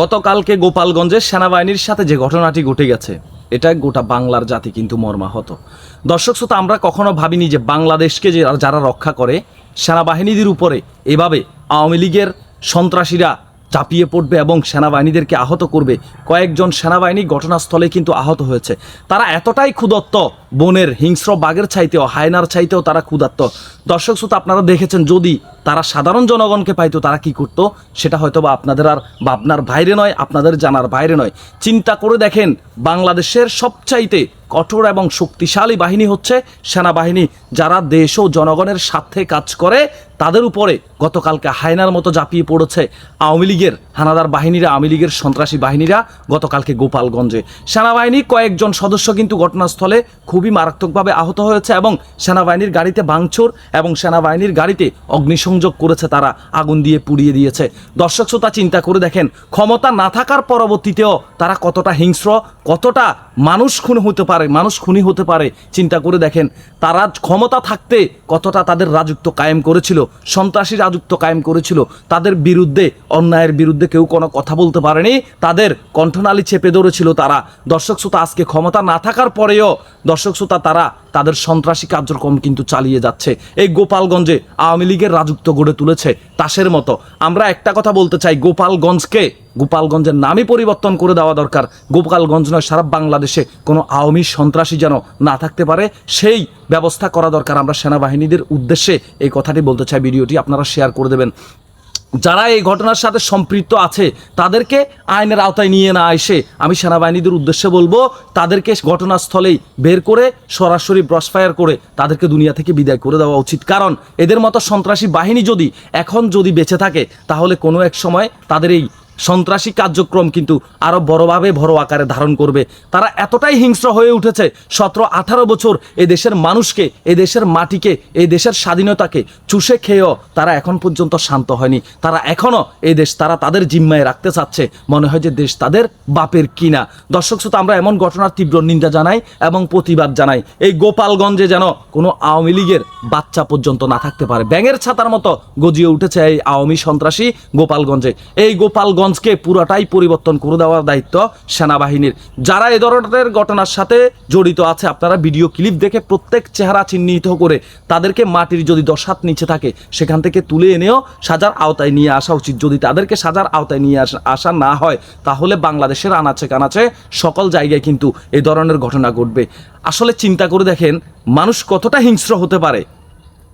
গতকালকে গোপালগঞ্জের সেনাবাহিনীর সাথে যে ঘটনাটি ঘটে গেছে, এটা গোটা বাংলার জাতি কিন্তু মর্মাহত। দর্শক শ্রোতা, আমরা কখনো ভাবিনি যে বাংলাদেশকে যে যারা রক্ষা করে, সেনাবাহিনীদের উপরে এভাবে আওয়ামী লীগের সন্ত্রাসীরা চাপিয়ে পড়বে এবং সেনাবাহিনীদেরকে আহত করবে। কয়েকজন সেনাবাহিনী ঘটনাস্থলে কিন্তু আহত হয়েছে। তারা এতটাই ক্ষুদত্ত বনের হিংস্র বাঘের চাইতেও, হায়নার চাইতেও তারা ক্ষুদাত্ত দর্শক শ্রোতা, আপনারা দেখেছেন, যদি তারা সাধারণ জনগণকে পাইতো, তারা কি করত? সেটা হয়তো বা আপনাদের আর বা আপনার বাইরে নয়, আপনাদের জানার বাইরে নয়। চিন্তা করে দেখেন, বাংলাদেশের সবচাইতে কঠোর এবং শক্তিশালী বাহিনী হচ্ছে সেনাবাহিনী, যারা দেশ ও জনগণের স্বার্থে কাজ করে তাদের উপরে গতকালকে হায়নার মতো ঝাঁপিয়ে পড়েছে আওয়ামী লীগের হানাদার বাহিনীরা, আওয়ামী লীগের সন্ত্রাসী বাহিনীরা গতকালকে গোপালগঞ্জে। সেনাবাহিনী কয়েকজন সদস্য কিন্তু ঘটনাস্থলে খুবই মারাত্মকভাবে আহত হয়েছে এবং সেনাবাহিনীর গাড়িতে ভাঙচুর এবং সেনাবাহিনীর গাড়িতে অগ্নিসংযোগ করেছে তারা, আগুন দিয়ে পুড়িয়ে দিয়েছে। দর্শক শ্রোতা, চিন্তা করে দেখেন, ক্ষমতা না থাকার পরবর্তীতেও তারা কতটা হিংস্র, কতটা মানুষ খুন হতে পারে, মানুষ খুনি হতে পারে, চিন্তা করে দেখেন, তারা ক্ষমতা থাকতে কতটা তাদের রাজত্ব কায়েম করেছিল। সন্ত্রাসী রাজত্ব কায়েম করেছিল। তাদের বিরুদ্ধে, অন্যায়ের বিরুদ্ধে কেউ কোনো কথা বলতে পারেনি। তাদের কণ্ঠনালী চেপে ধরেছিল তারা। দর্শক শ্রোতা, আজকে ক্ষমতা না থাকার পরেও দর্শক শ্রোতা, তারা তাদের সন্ত্রাসী কার্যক্রম কিন্তু চালিয়ে যাচ্ছে। এই গোপালগঞ্জে আওয়ামী লীগের রাজত্ব গড়ে তুলেছে তাসের মতো। আমরা একটা কথা বলতে চাই, গোপালগঞ্জকে, গোপালগঞ্জের নামই পরিবর্তন করে দেওয়া দরকার। গোপালগঞ্জ নয়, সারা বাংলাদেশে কোনো আওয়ামী সন্ত্রাসী যেন না থাকতে পারে, সেই ব্যবস্থা করা দরকার। আমরা সেনাবাহিনীদের উদ্দেশ্যে এই কথাটি বলতে চাই। ভিডিওটি আপনারা শেয়ার করে দেবেন। যারা এই ঘটনার সাথে সম্পৃক্ত আছে, তাদেরকে আইনের আওতায় নিয়ে না এসে আমি সেনাবাহিনীদের উদ্দেশ্যে বলব, তাদেরকে ঘটনাস্থলেই বের করে, সরাসরি ব্রসফায়ার করে তাদেরকে দুনিয়া থেকে বিদায় করে দেওয়া উচিত। কারণ এদের মতো সন্ত্রাসী বাহিনী যদি এখন যদি বেঁচে থাকে, তাহলে কোনো এক সময় তাদের এই সন্ত্রাসী কার্যক্রম কিন্তু আরও বড়ভাবে বড় আকারে ধারণ করবে। তারা এতটাই হিংস্র হয়ে উঠেছে, সতেরো, আঠারো বছর দেশের মানুষকে দেশের মাটিকে দেশের স্বাধীনতাকে চুষে খেয়েও তারা এখন পর্যন্ত শান্ত হয়নি। তারা এখনও এই দেশ তারা তাদের জিম্মায় রাখতে চাচ্ছে। মনে হয় যে দেশ তাদের বাপের কিনা। দর্শক শ্রোতা, আমরা এমন ঘটনার তীব্র নিন্দা জানাই এবং প্রতিবাদ জানাই। এই গোপালগঞ্জে যেন কোনো আওয়ামী লীগের বাচ্চা পর্যন্ত না থাকতে পারে। ব্যাঙের ছাতার মতো গজিয়ে উঠেছে এই আওয়ামী সন্ত্রাসী গোপালগঞ্জে। এই গোপালগঞ্জকে পুরাটাই পরিবর্তন করে দেওয়ার দায়িত্ব সেনাবাহিনীর। যারা এ ধরনের ঘটনার সাথে জড়িত আছে, আপনারা ভিডিও ক্লিপ দেখে প্রত্যেক চেহারা চিহ্নিত করে তাদেরকে মাটির যদি দশ হাত নিচে থাকে, সেখান থেকে তুলে এনেও সাজার আওতায় নিয়ে আসা উচিত। যদি তাদেরকে সাজার আওতায় নিয়ে আসা না হয়, তাহলে বাংলাদেশের আনাচে কানাচে সকল জায়গায় কিন্তু এ ধরনের ঘটনা ঘটবে। আসলে চিন্তা করে দেখেন, মানুষ কতটা হিংস্র হতে পারে?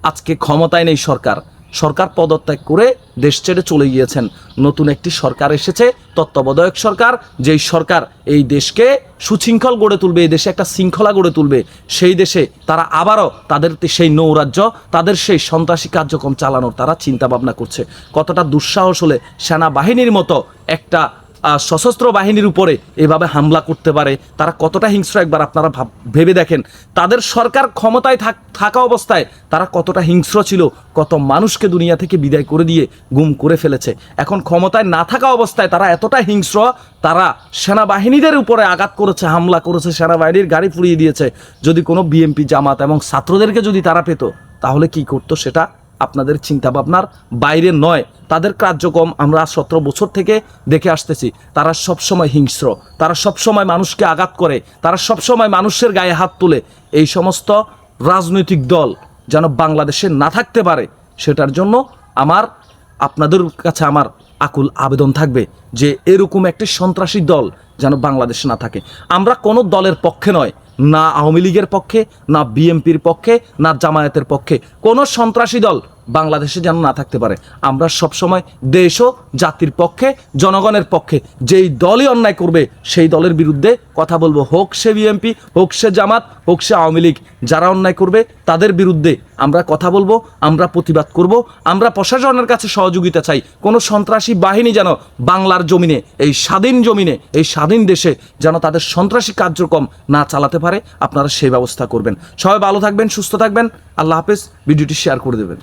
আজকে ক্ষমতায় নেই সরকার। সরকার পদত্যাগ করে দেশ ছেড়ে চলে গিয়েছেন। নতুন একটি সরকার এসেছে, তত্ত্বাবধায়ক সরকার, যেই সরকার এই দেশকে সুশৃঙ্খল গড়ে তুলবে, এই দেশে একটা শৃঙ্খলা গড়ে তুলবে, সেই দেশে তারা আবারও তাদের সেই নৌরাজ্য, তাদের সেই সন্ত্রাসী কার্যক্রম চালানোর তারা চিন্তা ভাবনা করছে। কতটা দুঃসাহস হলে সেনাবাহিনীর মতো একটা সশস্ত্র বাহিনীর উপরে এভাবে হামলা করতে পারে, তারা কতটা হিংস্র একবার আপনারা ভাব- ভেবে দেখেন। তাদের সরকার ক্ষমতায় থাক- থাকা অবস্থায় তারা কতটা হিংস্র ছিল, কত মানুষকে দুনিয়া থেকে বিদায় করে দিয়ে গুম করে ফেলেছে। এখন ক্ষমতায় না থাকা অবস্থায় তারা এতটা হিংস্র, তারা সেনাবাহিনীদের উপরে আঘাত করেছে, হামলা করেছে, সেনাবাহিনীর গাড়ি পুড়িয়ে দিয়েছে। যদি কোনো বিএমপি জামাত এবং ছাত্রদেরকে যদি তারা পেত, তাহলে কি করতো সেটা? আপনাদের চিন্তা ভাবনার বাইরে নয়। তাদের কার্যক্রম আমরা সতেরো বছর থেকে দেখে আসতেছি। তারা সবসময় হিংস্র। তারা সবসময় মানুষকে আঘাত করে। তারা সবসময় মানুষের গায়ে হাত তুলে। এই সমস্ত রাজনৈতিক দল যেন বাংলাদেশে না থাকতে পারে, সেটার জন্য আমার, আপনাদের কাছে আমার আকুল আবেদন থাকবে যে এরকম একটি সন্ত্রাসী দল যেন বাংলাদেশে না থাকে। আমরা কোনো দলের পক্ষে নয়। না আওয়ামী লীগের পক্ষে না বিএমপির পক্ষে না জামায়াতের পক্ষে। কোনো সন্ত্রাসী দল বাংলাদেশে যেন না থাকতে পারে। আমরা সবসময় দেশ ও জাতির পক্ষে, জনগণের পক্ষে যেই দলই অন্যায় করবে, সেই দলের বিরুদ্ধে কথা বলব। হোক সে বিএনপি, হোক সে জামাত, হোক সে আওয়ামী লীগ, যারা অন্যায় করবে, তাদের বিরুদ্ধে আমরা কথা বলব, আমরা প্রতিবাদ করব, আমরা প্রশাসনের কাছে সহযোগিতা চাই। কোনো সন্ত্রাসী বাহিনী যেন বাংলার জমিনে, এই স্বাধীন জমিনে, এই স্বাধীন দেশে যেন তাদের সন্ত্রাসী কার্যক্রম না চালাতে পারে, আপনারা সেই ব্যবস্থা করবেন। সবাই ভালো থাকবেন, সুস্থ থাকবেন। আল্লাহ হাফেজ, ভিডিওটি শেয়ার করে দেবেন।